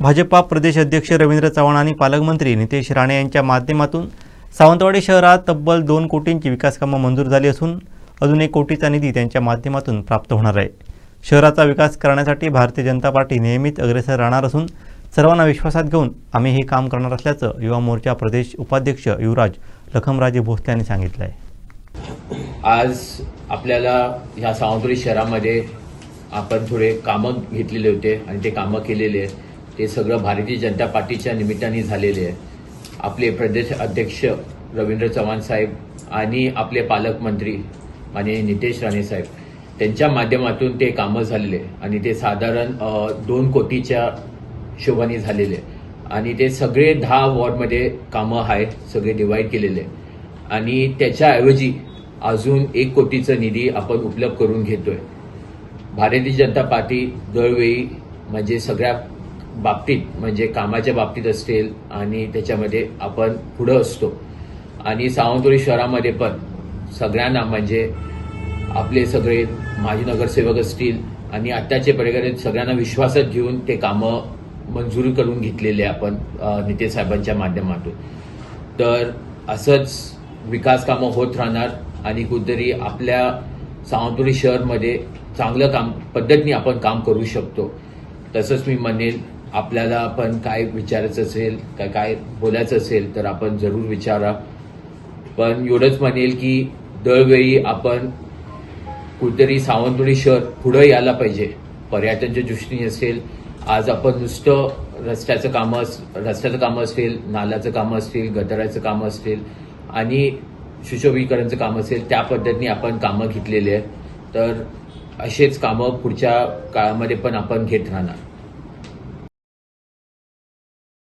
भाजपा प्रदेश अध्यक्ष रवींद्र चव्हाण आणि पालकमंत्री नितेश राणे यांच्या माध्यमातून सावंतवाडी शहरात तब्बल दोन कोटींची विकासकामं मंजूर झाली असून अजून एक कोटीचा निधी त्यांच्या माध्यमातून प्राप्त होणार आहे. शहराचा विकास करण्यासाठी भारतीय जनता पार्टी नियमित अग्रेसर राहणार असून सर्वांना विश्वासात घेऊन आम्ही हे काम करणार असल्याचं युवा मोर्चा प्रदेश उपाध्यक्ष युवराज लखमराजे भोसले यांनी सांगितलं आहे आज आपल्याला ह्या सावंतवाडी शहरामध्ये आपण थोडे कामं घेतलेले होते आणि ते कामं केलेले आहेत. ते सगळं भारतीय जनता पार्टीच्या निमित्ताने झालेले आहे आपले प्रदेश अध्यक्ष रवींद्र चव्हाण साहेब आणि आपले पालकमंत्री माननीय नितेश राणे साहेब त्यांच्या माध्यमातून ते कामं झालेले आहे. आणि ते साधारण दोन कोटीच्या हिशोबाने झालेले आहे. आणि ते सगळे दहा वॉर्डमध्ये कामं आहेत सगळे डिवाईड केलेले आणि त्याच्याऐवजी अजून एक कोटीचं निधी आपण उपलब्ध करून घेतोय भारतीय जनता पार्टी दरवेळी म्हणजे सगळ्या बाबतीत म्हणजे कामाच्या बाबतीत असतील आणि त्याच्यामध्ये आपण पुढं असतो. आणि सावंतवाडी शहरामध्ये पण सगळ्यांना म्हणजे आपले सगळे माजी नगरसेवक असतील आणि आत्ताचे पर्यटक सगळ्यांना विश्वासात घेऊन ते कामं मंजूर करून घेतलेले आपण नितेश साहेबांच्या माध्यमातून. तर असंच विकास कामं होत राहणार आणि कुठेतरी आपल्या सावंतवाडी शहरमध्ये चांगलं काम पद्धतीने आपण काम करू शकतो. तसंच मी म्हणेल आपल्याला पण काय विचारायचं असेल काय काय बोलायचं असेल तर आपण जरूर विचारा. पण एवढंच म्हणेल की दरवेळी आपण कुठेतरी सावंतवाडी शहर पुढं यायला पाहिजे. पर्यटनच्या दृष्टीने असेल आज आपण नुसतं रस्त्याचं कामं अस- रस्त्याचं कामं असतील नाल्याचं कामं असतील गटाराचं कामं असतील आणि सुशोभीकरणचं काम असेल त्या पद्धतीने आपण कामं घेतलेली आहे तर असेच कामं पुढच्या काळामध्ये पण आपण घेत राहणार.